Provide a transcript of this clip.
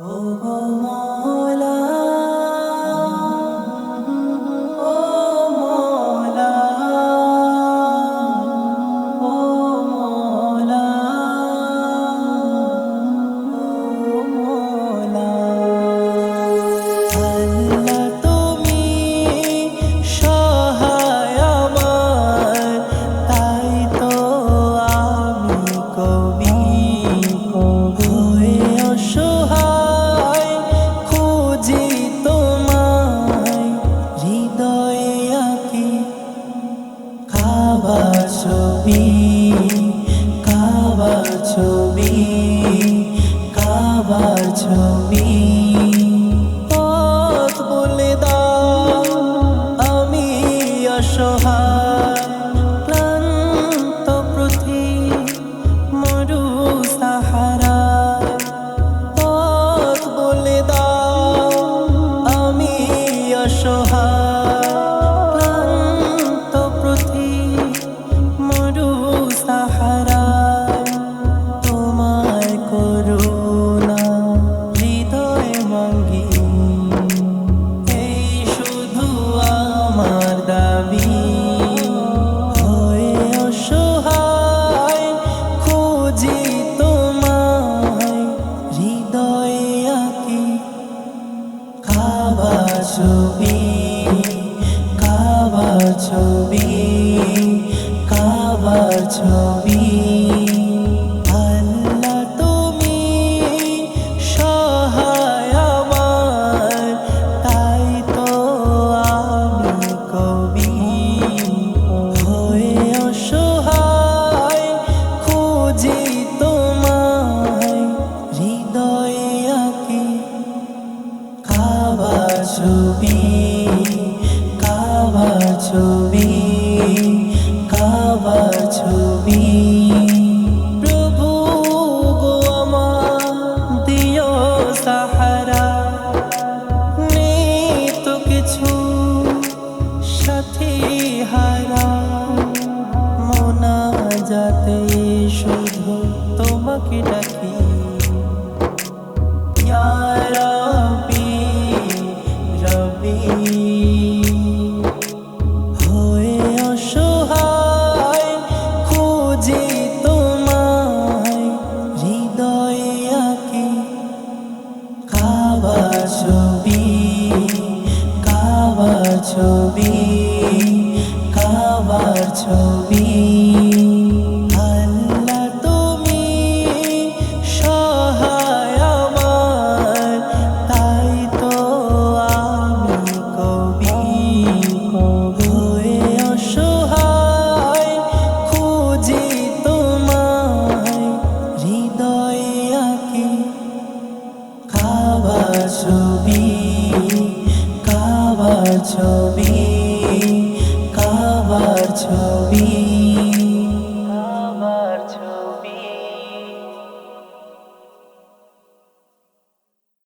ও গো 你。কাবা ছবি কাবা ছবি কাবা ছবি। রাতে শুধু তোমাকে ডাকি। রবি রবি হয়ে অসহায় তোমায়, হৃদয়ে আঁকি। কাবা ছবি কাবা ছবি কাবার ছবি। ছবি কাবার ছবি।